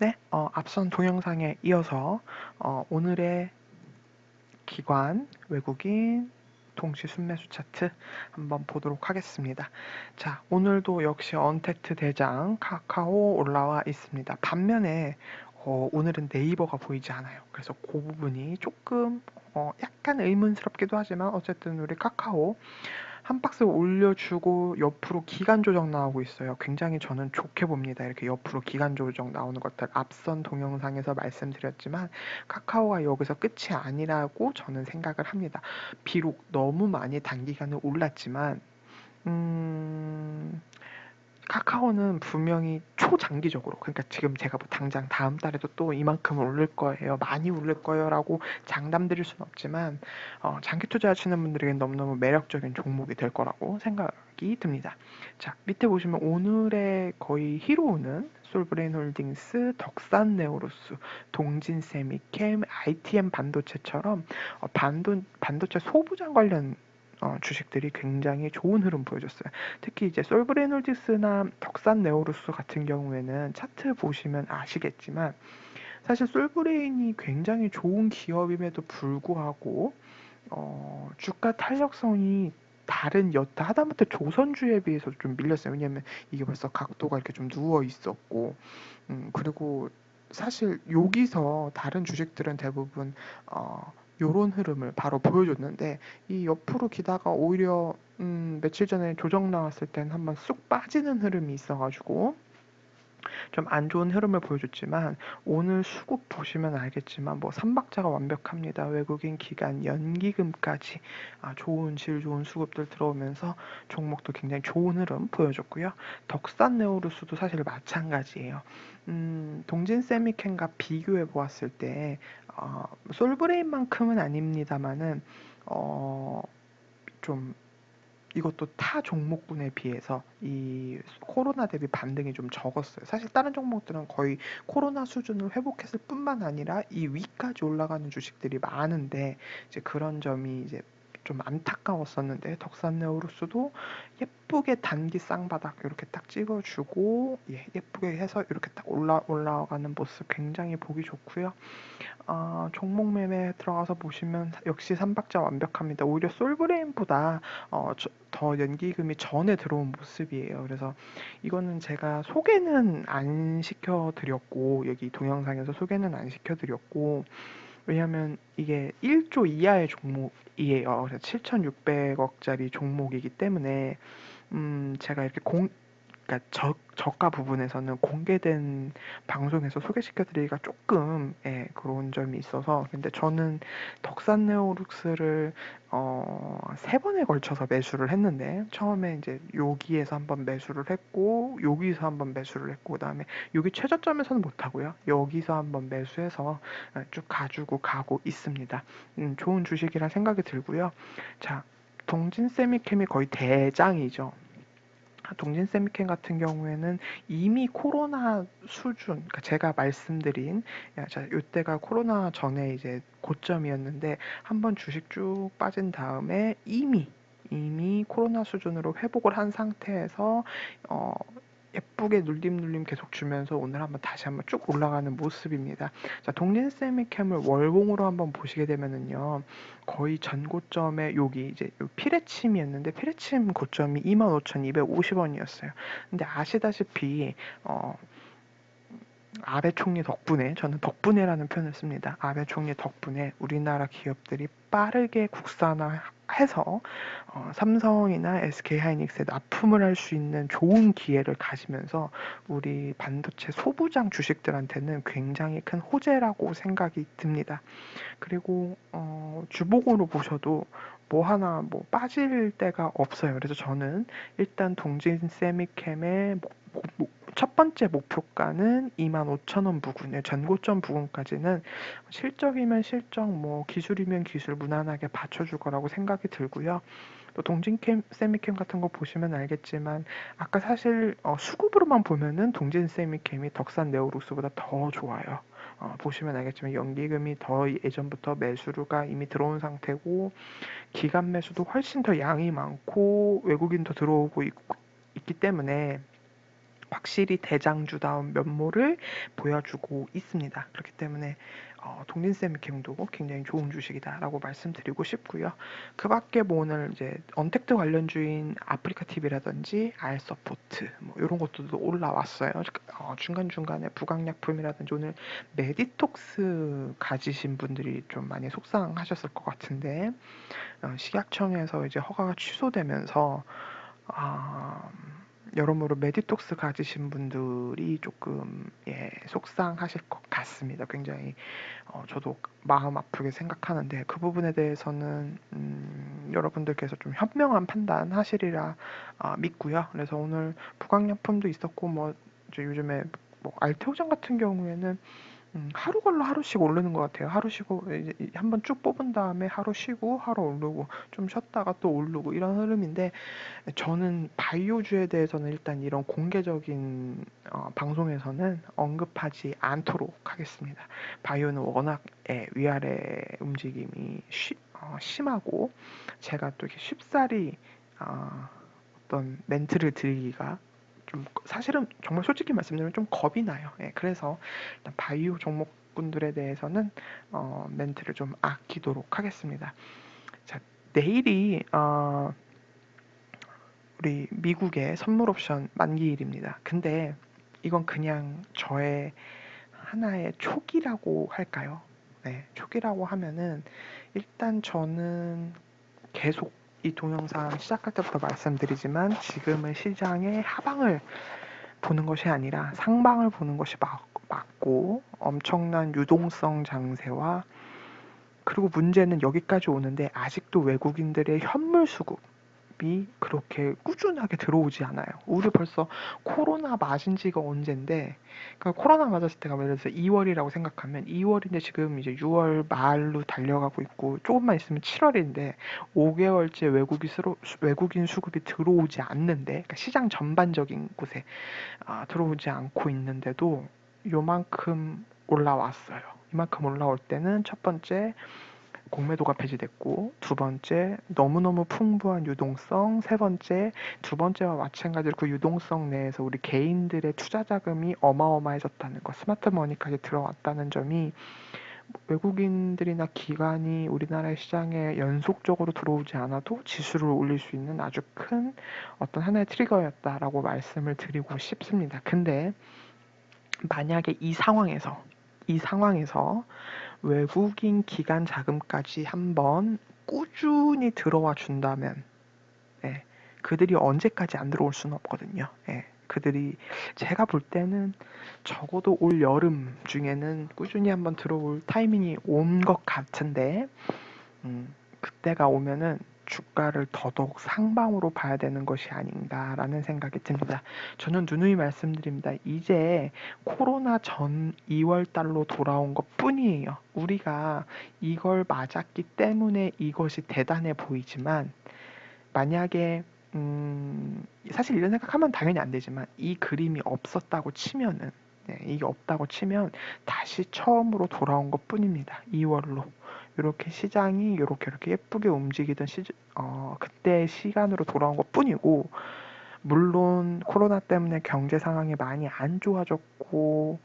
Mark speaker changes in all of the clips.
Speaker 1: 네, 어, 앞선 동영상에 이어서 어, 오늘의 기관 외국인 동시 순매수 차트 한번 보도록 하겠습니다. 자, 오늘도 역시 언택트 대장 카카오 올라와 있습니다. 반면에 어, 오늘은 네이버가 보이지 않아요. 그래서 그 부분이 조금 어, 약간 의문스럽기도 하지만 어쨌든 우리 카카오 한 박스 올려주고 옆으로 기간 조정 나오고 있어요. 굉장히 저는 좋게 봅니다. 이렇게 옆으로 기간 조정 나오는 것들 앞선 동영상에서 말씀드렸지만 카카오가 여기서 끝이 아니라고 저는 생각을 합니다. 비록 너무 많이 단기간에 올랐지만 음, 카카오는 분명히 초장기적으로 그러니까 지금 제가 뭐 당장 다음 달에도 또 이만큼 오를 거예요 많이 오를 거예요라고 장담 드릴 수는 없지만 어, 장기 투자하시는 분들에게 너무너무 매력적인 종목이 될 거라고 생각이 듭니다. 자 밑에 보시면 오늘의 거의 히로우는 솔브레인 홀딩스, 덕산 네오로스, 동진 세미캠, ITM 반도체처럼 어, 반도, 반도체 소부장 관련 어, 주식들이 굉장히 좋은 흐름 보여줬어요. 특히 이제 솔브레놀디스나 덕산 네오루스 같은 경우에는 차트 보시면 아시겠지만 사실 솔브레인이 굉장히 좋은 기업임에도 불구하고 어, 주가 탄력성이 다른 여타 하다못해 조선주에 비해서 좀 밀렸어요. 왜냐면 이게 벌써 각도가 이렇게 좀 누워 있었고, 음, 그리고 사실 여기서 다른 주식들은 대부분 어, 요런 흐름을 바로 보여줬는데 이 옆으로 기다가 오히려 음, 며칠 전에 조정 나왔을 땐 한번 쑥 빠지는 흐름이 있어가지고 좀 안 좋은 흐름을 보여줬지만 오늘 수급 보시면 알겠지만 뭐 삼박자가 완벽합니다. 외국인 기간 연기금까지 아, 좋은 질 좋은 수급들 들어오면서 종목도 굉장히 좋은 흐름 보여줬고요. 덕산 네오루스도 사실 마찬가지예요. 음, 동진 세미캔과 비교해 보았을 때 어, 솔브레인만큼은 아닙니다만은 어, 좀 이것도 타 종목군에 비해서 이 코로나 대비 반등이 좀 적었어요. 사실 다른 종목들은 거의 코로나 수준을 회복했을 뿐만 아니라 이 위까지 올라가는 주식들이 많은데 이제 그런 점이 이제 좀 안타까웠었는데 덕산네오루스도 예쁘게 단기 쌍바닥 이렇게 딱 찍어주고 예, 예쁘게 해서 이렇게 딱 올라 올라가는 모습 굉장히 보기 좋고요. 어, 종목 매매 들어가서 보시면 역시 삼박자 완벽합니다. 오히려 솔브레인보다 어, 저, 더 연기금이 전에 들어온 모습이에요. 그래서 이거는 제가 소개는 안 시켜드렸고 여기 동영상에서 소개는 안 시켜드렸고 왜냐하면 이게 1조 이하의 종목이에요. 그래서 7,600억짜리 종목이기 때문에 음 제가 이렇게 공 그러니까 저, 저가 부분에서는 공개된 방송에서 소개시켜드리기가 조금 예, 그런 점이 있어서 근데 저는 덕산 네오룩스를 어, 세 번에 걸쳐서 매수를 했는데 처음에 이제 여기에서 한번 매수를 했고 여기서 한번 매수를 했고 그다음에 여기 최저점에서는 못 하고요 여기서 한번 매수해서 예, 쭉 가지고 가고 있습니다. 음, 좋은 주식이라 생각이 들고요. 자 동진 세미캠이 거의 대장이죠. 동진 세미캠 같은 경우에는 이미 코로나 수준, 그러니까 제가 말씀드린, 자, 이때가 코로나 전에 이제 고점이었는데 한번 주식 쭉 빠진 다음에 이미 이미 코로나 수준으로 회복을 한 상태에서 어, 예쁘게 눌림 눌림 계속 주면서 오늘 한번 다시 한번 쭉 올라가는 모습입니다. 자, 동린 세미캠을 월봉으로 한번 보시게 되면은요. 거의 전고점에 여기 이제 피레침이었는데 피레침 고점이 25,250원이었어요. 근데 아시다시피 어 아베 총리 덕분에 저는 덕분에라는 표현을 씁니다. 아베 총리 덕분에 우리나라 기업들이 빠르게 국산화 해서 어, 삼성이나 SK 하이닉스에 납품을 할 수 있는 좋은 기회를 가지면서 우리 반도체 소부장 주식들한테는 굉장히 큰 호재라고 생각이 듭니다. 그리고 어, 주복으로 보셔도 뭐 하나 뭐 빠질 데가 없어요. 그래서 저는 일단 동진 세미캠의 뭐, 뭐, 뭐, 첫 번째 목표가는 25,000원 부근에 전고점 부근까지는 실적이면 실적, 뭐 기술이면 기술 무난하게 받쳐줄 거라고 생각이 들고요. 또 동진캠, 세미캠 같은 거 보시면 알겠지만 아까 사실 어, 수급으로만 보면은 동진 세미캠이 덕산 네오룩스보다 더 좋아요. 어, 보시면 알겠지만 연기금이 더 예전부터 매수가 이미 들어온 상태고 기간 매수도 훨씬 더 양이 많고 외국인도 들어오고 있, 있기 때문에 확실히 대장주다운 면모를 보여주고 있습니다. 그렇기 때문에 어, 동린세미캠도 굉장히 좋은 주식이다라고 말씀드리고 싶고요. 그 밖에 뭐 오늘 이제 언택트 관련 주인 아프리카 TV라든지 알서포트 뭐 이런 것들도 올라왔어요. 어, 중간중간에 부강약품이라든지 오늘 메디톡스 가지신 분들이 좀 많이 속상하셨을 것 같은데 어, 식약청에서 이제 허가가 취소되면서 아, 여러모로 메디톡스 가지신 분들이 조금 예, 속상하실 것 같습니다. 굉장히 어, 저도 마음 아프게 생각하는데 그 부분에 대해서는 음, 여러분들께서 좀 현명한 판단하시리라 아, 믿고요. 그래서 오늘 부강약품도 있었고 뭐 요즘에 뭐 알테오장 같은 경우에는 음, 하루 걸로 하루씩 오르는 것 같아요. 하루 쉬고 한번 쭉 뽑은 다음에 하루 쉬고 하루 오르고 좀 쉬었다가 또 오르고 이런 흐름인데 저는 바이오주에 대해서는 일단 이런 공개적인 어, 방송에서는 언급하지 않도록 하겠습니다. 바이오는 워낙 예, 위아래 움직임이 쉬, 어, 심하고 제가 또 이렇게 쉽사리 어, 어떤 멘트를 드리기가 좀 사실은 정말 솔직히 말씀드리면 좀 겁이 나요. 예, 그래서 바이오 종목분들에 대해서는 어, 멘트를 좀 아끼도록 하겠습니다. 자, 내일이 어, 우리 미국의 선물 옵션 만기일입니다. 근데 이건 그냥 저의 하나의 초기라고 할까요? 네, 초기라고 하면은 일단 저는 계속 이 동영상 시작할 때부터 말씀드리지만 지금은 시장의 하방을 보는 것이 아니라 상방을 보는 것이 맞, 맞고 엄청난 유동성 장세와 그리고 문제는 여기까지 오는데 아직도 외국인들의 현물 수급 이 그렇게 꾸준하게 들어오지 않아요. 우리 벌써 코로나 맞은 지가 언젠데, 그러니까 코로나 맞았을 때가 예를 들어서 2월이라고 생각하면 2월인데 지금 이제 6월 말로 달려가고 있고 조금만 있으면 7월인데 5개월째 외국인, 수로, 외국인 수급이 들어오지 않는데, 그러니까 시장 전반적인 곳에 아, 들어오지 않고 있는데도 요만큼 올라왔어요. 이만큼 올라올 때는 첫 번째 공매도가 폐지됐고 두 번째 너무너무 풍부한 유동성 세 번째 두 번째와 마찬가지로 그 유동성 내에서 우리 개인들의 투자 자금이 어마어마해졌다는 것 스마트 머니까지 들어왔다는 점이 외국인들이나 기관이 우리나라의 시장에 연속적으로 들어오지 않아도 지수를 올릴 수 있는 아주 큰 어떤 하나의 트리거였다라고 말씀을 드리고 싶습니다. 근데 만약에 이 상황에서 이 상황에서 외국인 기관 자금까지 한번 꾸준히 들어와 준다면 예, 그들이 언제까지 안 들어올 수는 없거든요. 예, 그들이 제가 볼 때는 적어도 올 여름 중에는 꾸준히 한번 들어올 타이밍이 온 것 같은데 음, 그때가 오면은 주가를 더더욱 상방으로 봐야 되는 것이 아닌가라는 생각이 듭니다. 저는 누누이 말씀드립니다. 이제 코로나 전 2월 달로 돌아온 것 뿐이에요. 우리가 이걸 맞았기 때문에 이것이 대단해 보이지만 만약에 음, 사실 이런 생각하면 당연히 안 되지만 이 그림이 없었다고 치면은 네, 이게 없다고 치면 다시 처음으로 돌아온 것 뿐입니다. 2월로. 이렇게 시장이 이렇게 이렇게 예쁘게 움직이던 시, 어, 그때 시간으로 돌아온 것 뿐이고, 물론 코로나 때문에 경제 상황이 많이 안 좋아졌고,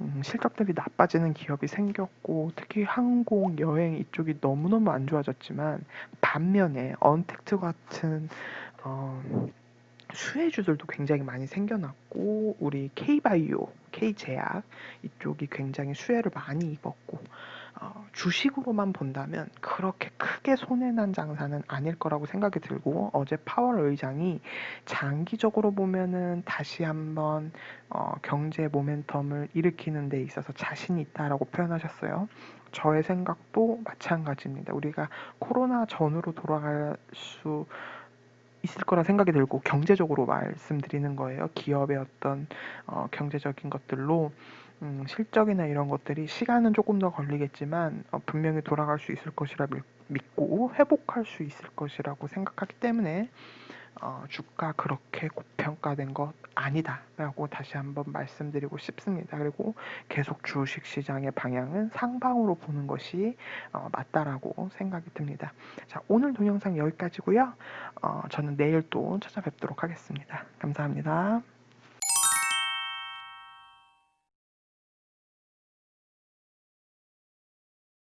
Speaker 1: 음, 실적들이 나빠지는 기업이 생겼고, 특히 항공, 여행 이쪽이 너무너무 안 좋아졌지만, 반면에 언택트 같은, 어, 수혜주들도 굉장히 많이 생겨났고, 우리 K바이오, K제약 이쪽이 굉장히 수혜를 많이 입었고, 어, 주식으로만 본다면 그렇게 크게 손해난 장사는 아닐 거라고 생각이 들고 어제 파월 의장이 장기적으로 보면은 다시 한번 어, 경제 모멘텀을 일으키는 데 있어서 자신이 있다라고 표현하셨어요. 저의 생각도 마찬가지입니다. 우리가 코로나 전으로 돌아갈 수 있을 거라 생각이 들고 경제적으로 말씀드리는 거예요. 기업의 어떤 어, 경제적인 것들로 음, 실적이나 이런 것들이 시간은 조금 더 걸리겠지만 어, 분명히 돌아갈 수 있을 것이라 믿고 회복할 수 있을 것이라고 생각하기 때문에 어, 주가 그렇게 고평가된 것 아니다라고 다시 한번 말씀드리고 싶습니다. 그리고 계속 주식 시장의 방향은 상방으로 보는 것이 어, 맞다라고 생각이 듭니다. 자, 오늘 동영상 여기까지고요. 어, 저는 내일 또 찾아뵙도록 하겠습니다. 감사합니다.